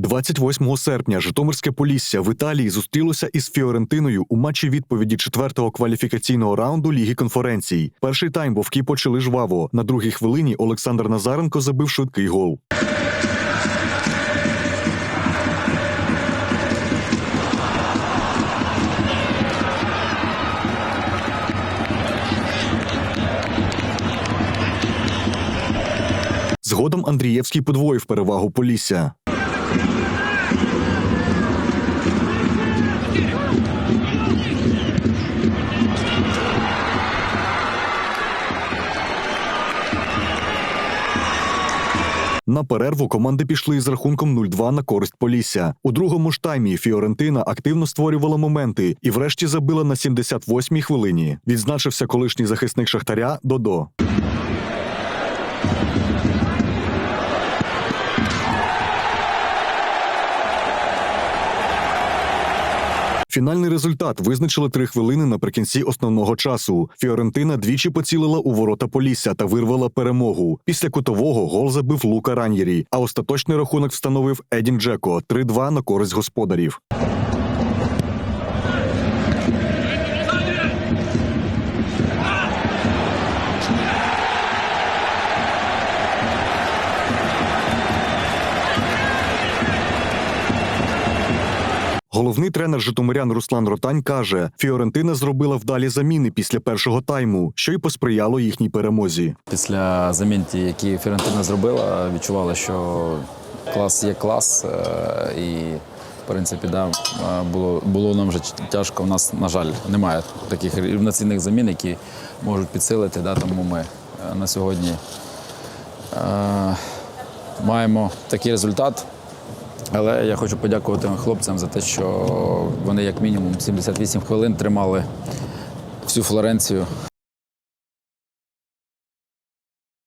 28 серпня Житомирське Полісся в Італії зустрілося із Фіорентиною у матчі відповіді четвертого кваліфікаційного раунду Ліги конференцій. Перший тайм вовки почали жваво. На другій хвилині Олександр Назаренко забив швидкий гол. Згодом Андрієвський подвоїв перевагу Полісся. На перерву команди пішли із рахунком 0-2 на користь Полісся. У другому ж таймі Фіорентина активно створювала моменти і врешті забила на 78-й хвилині. Відзначився колишній захисник Шахтаря Додо. Фінальний результат визначили три хвилини наприкінці основного часу. Фіорентина двічі поцілила у ворота Полісся та вирвала перемогу. Після кутового гол забив Лука Ранєрі, а остаточний рахунок встановив Едін Джеко 3-2 на користь господарів. Головний тренер Житомирян Руслан Ротань каже: Фіорентина зробила вдалі заміни після першого тайму, що й посприяло їхній перемозі. Після замін, які Фіорентина зробила, відчувала, що клас є клас, е, і в принципі, да, е, було, було нам вже тяжко. У нас, на жаль, немає таких рівноцінних замін, які можуть підсилити. Да, тому ми е, на сьогодні е, маємо такий результат. Але я хочу подякувати хлопцям за те, що вони як мінімум 78 хвилин тримали всю Флоренцію